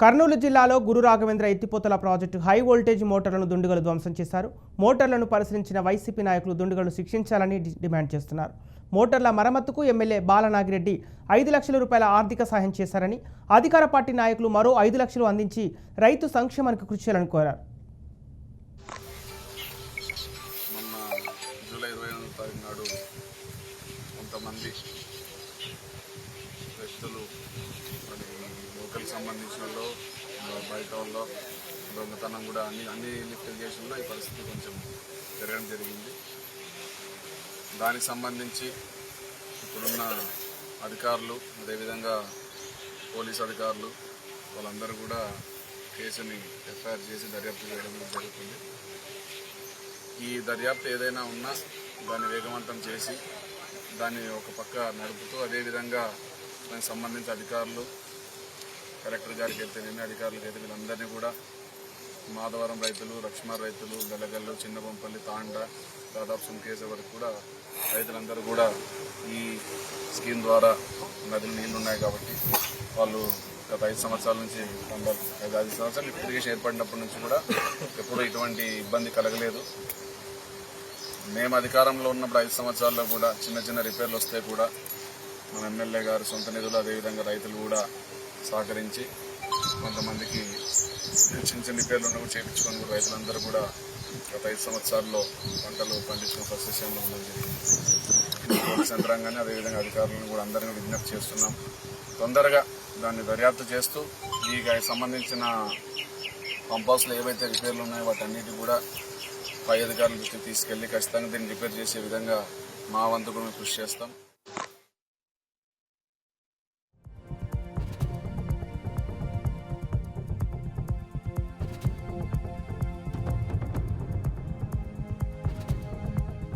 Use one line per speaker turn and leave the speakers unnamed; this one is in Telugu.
కర్నూలు జిల్లాలో గురు రాఘవేంద్ర ఎత్తిపోతల ప్రాజెక్టు హై వోల్టేజ్ మోటార్లను దుండుగలు ధ్వంసం చేశారు. మోటార్లను పరిశీలించిన వైసీపీ నాయకులు దుండుగలను శిక్షించాలని డిమాండ్ చేస్తున్నారు. మోటార్ల మరమ్మతుకు ఎమ్మెల్యే బాలనాగిరెడ్డి ఐదు లక్షల రూపాయల ఆర్థిక సహాయం చేశారని అధికార పార్టీ నాయకులు మరో ఐదు లక్షలు అందించి రైతు సంక్షేమానికి కృషి చేయాలని కోరారు.
కొంతమంది సంబంధించిన వాళ్ళు, బయట వాళ్ళు దొంగతనం కూడా అన్ని అన్ని లిఫ్టిగేషన్లో ఈ పరిస్థితి కొంచెం పెరగడం జరిగింది. దానికి సంబంధించి ఇప్పుడున్న అధికారులు అదేవిధంగా పోలీస్ అధికారులు వాళ్ళందరూ కూడా కేసుని ఎఫ్ఐఆర్ చేసి దర్యాప్తు చేయడం జరుగుతుంది. ఈ దర్యాప్తు ఏదైనా ఉన్నా దాన్ని వేగవంతం చేసి దాన్ని ఒక పక్క నడుపుతూ అదేవిధంగా దానికి సంబంధించిన అధికారులు కలెక్టర్ గారికి అయితేనేమి అధికారులకు అయితే వీళ్ళందరినీ కూడా మాధవరం రైతులు లక్ష్మణ రైతులు బెలగల్లు చిన్నబొంపల్లి తాండ దాదాపు సుంకేస వరకు కూడా రైతులందరూ కూడా ఈ స్కీమ్ ద్వారా నదులు నీళ్ళు ఉన్నాయి కాబట్టి వాళ్ళు గత ఐదు సంవత్సరాల నుంచి ఐదు ఐదు సంవత్సరాలు ఇరిగేషన్ ఏర్పడినప్పటి నుంచి కూడా ఎప్పుడూ ఇటువంటి ఇబ్బంది కలగలేదు. మేము అధికారంలో ఉన్నప్పుడు ఐదు సంవత్సరాల్లో కూడా చిన్న చిన్న రిపేర్లు వస్తే కూడా మన ఎమ్మెల్యే గారు సొంత నిధులు అదేవిధంగా రైతులు కూడా సహకరించి కొంతమందికి చిన్న చిన్న రిపేర్లు ఉన్న చేయించుకొని కూడా రైతులందరూ కూడా గత ఐదు సంవత్సరాల్లో పంటలు పండించిన సస్యశ్యామలో ఉండడం జరిగింది. పోలీస్ అదేవిధంగా అధికారులను కూడా అందరినీ విజ్ఞప్తి చేస్తున్నాం. తొందరగా దాన్ని దర్యాప్తు చేస్తూ ఈ సంబంధించిన పంప్ ఏవైతే రిపేర్లు ఉన్నాయో వాటన్నిటి కూడా పై అధికారుల దృష్టికి తీసుకెళ్ళి ఖచ్చితంగా దీన్ని రిపేర్ చేసే విధంగా మా వంతు కూడా మేము కృషి చేస్తాం.